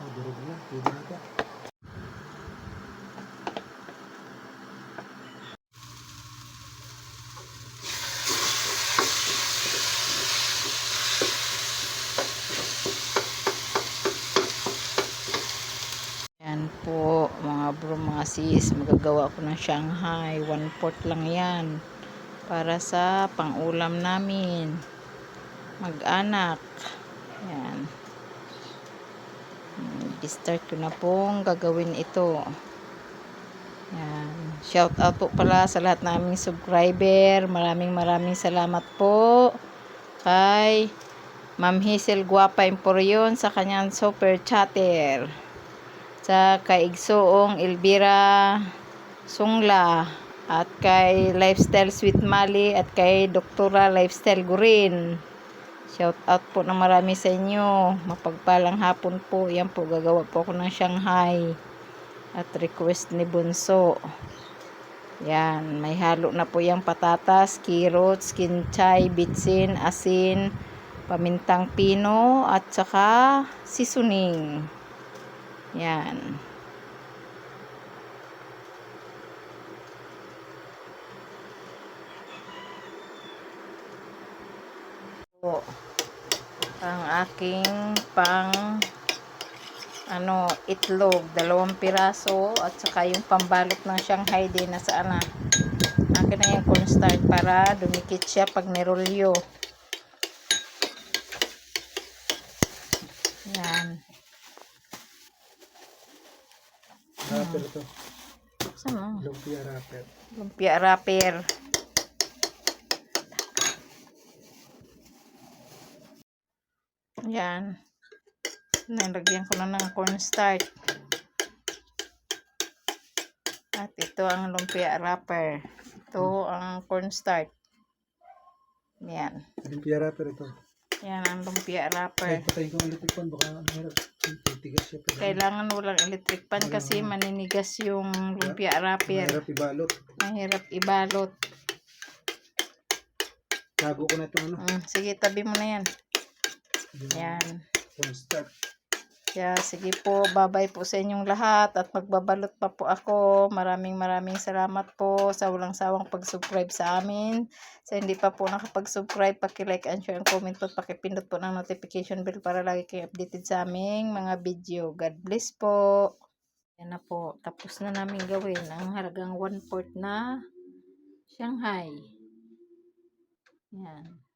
Durog na. Pwede na ito. Po mga bro mga sis magagawa ko ng Shanghai 1 port lang yan para sa pangulam namin mag-anak yan I-start ko na pong gagawin ito. Yan. Shout out po pala sa lahat naming subscriber. Maraming maraming salamat po kay Ma'am Hazel Guapa Emporion sa kanyang super chatter. Sa kay Igsoong Elvira Sungla at kay Lifestyle Sweet Mali at kay Doktora Lifestyle Gurin. Shout out po na marami sa inyo. Mapagpalang hapon po. Yan po, gagawa po ako ng Shanghai. At request ni Bunso. Yan, may halo na po yung patatas, carrots, kinchay, bitsin, asin, pamintang pino, at saka seasoning. Yan. Po. Ang aking pang ano, itlog, dalawang piraso at saka yung pambalot ng Shanghai din nasa ana. Akin na yung cornstarch para dumikit siya pag nirolyo. Yan. Rapper. Saan mo? Lumpia rapper. Lumpia wrapper. Yan. Nalagyan ko na ng cornstarch. At ito ang lumpia wrapper. Ito ang cornstarch. Yan. Lumpia rapper ito. Yan ang lumpia wrapper. Ko ang electric fan, baka. Titigas siya. pag- Kailangan walang electric pan kasi maninigas yung lumpia wrapper. Mahirap ibalot. Mahirap ibalot. Tago ko na ito ano. Mm, sige, tabi mo na yan. Yan. Cornstarch. Kaya sige po, babay po sa inyong lahat at magbabalot pa po ako. Maraming maraming salamat po sa walang sawang pag-subscribe sa amin. Sa hindi pa po nakapag-subscribe, paki-like and share and comment po at pakipindot po ng notification bell para lagi kayo updated sa aming mga video. God bless po. Yan na po. Tapos na namin gawin ang halagang 1 4 na Shanghai. Yan.